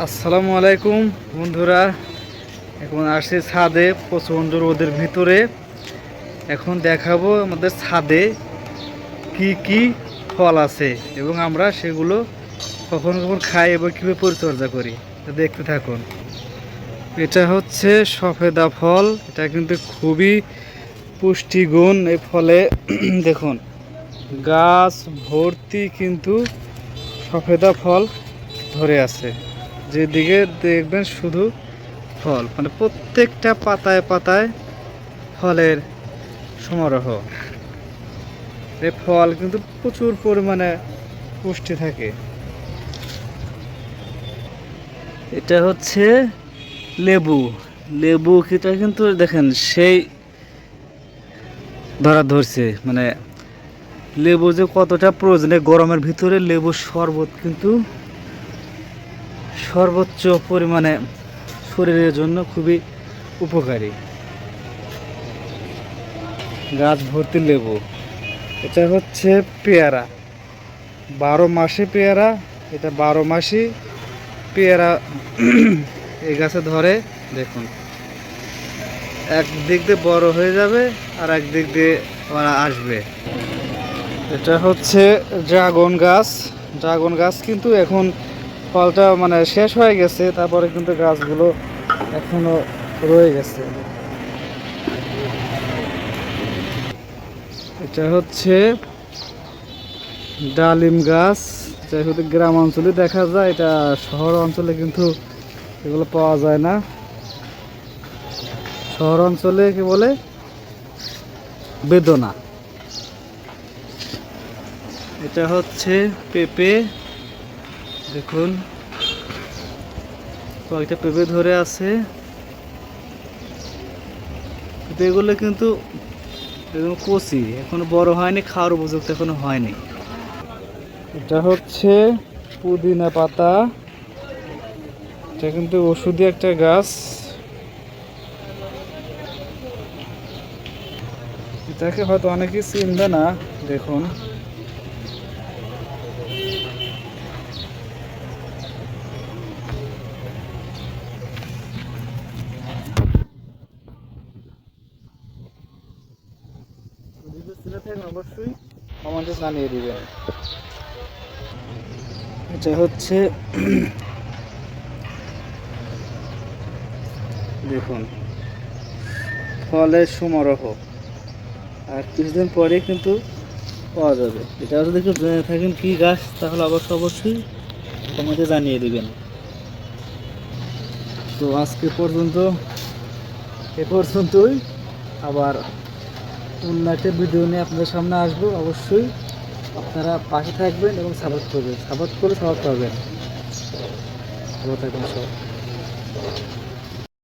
আসসালামু আলাইকুম, বন্ধুরা। এখন আসছে ছাদে, প্রচণ্ড রোদের ভিতরে। এখন দেখাবো আমাদের ছাদে কি কি ফল আছে এবং আমরা সেগুলো কখন কখন খাই এবং কীভাবে পরিচর্যা করি দেখতে থাকুন। এটা হচ্ছে সফেদা ফল। এটা কিন্তু খুবই পুষ্টিগুণ এই ফলে। দেখুন, গাছ ভর্তি কিন্তু সফেদা ফল ধরে আছে। যেদিকে দেখবেন শুধু ফল মানে প্রত্যেকটা পাতায় পাতায় ফলের সমারোহ। এই ফল কিন্তু প্রচুর পরিমাণে পুষ্টি থাকে। এটা হচ্ছে লেবু। লেবু এটা কিন্তু দেখেন সেই ধরা ধরছে মানে লেবু যে কতটা প্রয়োজনে গরমের ভিতরে লেবুর শরবত কিন্তু সর্বোচ্চ পরিমাণে শরীরের জন্য খুবই উপকারী। গাছ ভর্তি লেবু। এটা হচ্ছে পেয়ারা। বারো মাসে পেয়ারা, এটা বারো মাসই পেয়ারা এই গাছে ধরে। দেখুন এক দিক দিয়ে বড় হয়ে যাবে আর এক দিক দিয়ে ওরা আসবে। এটা হচ্ছে ড্রাগন গাছ। ড্রাগন গাছ কিন্তু এখন ফলটা মানে শেষ হয়ে গেছে, তারপরে কিন্তু গাছগুলো এখনও রয়ে গেছে। এটা হচ্ছে ডালিম গাছ। এটা শুধু গ্রাম অঞ্চলে দেখা যায়, এটা শহর অঞ্চলে কিন্তু এগুলো পাওয়া যায় না। শহর অঞ্চলে কি বলে? বেদনা। এটা হচ্ছে পেঁপে। দেখুন, কয়েকটা পেঁপে ধরে আছে। পেঁপেগুলো কিন্তু একদম কচি, এখনও বড় হয়নি, খাওয়ার উপযুক্ত এখনও হয়নি। এটা হচ্ছে পুদিনা পাতা। এটা কিন্তু ওষুধি একটা গাছ। এটাকে হয়তো অনেকেই চিনবে না, দেখুন। অবশ্যই আমাদের জানিয়ে দিবেন। এটা হচ্ছে দেখুন ফলের সমারোহ। আর কিছুদিন পরে কিন্তু পাওয়া যাবে। এটা যদি কেউ জেনে থাকেন কী গাছ তাহলে অবশ্য অবশ্যই আমাকে জানিয়ে দিবেন। তো আজকে পর্যন্ত এ পর্যন্তই। আবার অন্য একটা ভিডিও নিয়ে আপনাদের সামনে আসব। অবশ্যই আপনারা পাশে থাকবেন এবং সাপোর্ট করবেন। সাপোর্ট করে সাপোর্ট পাবেন। ভালো থাকবেন সব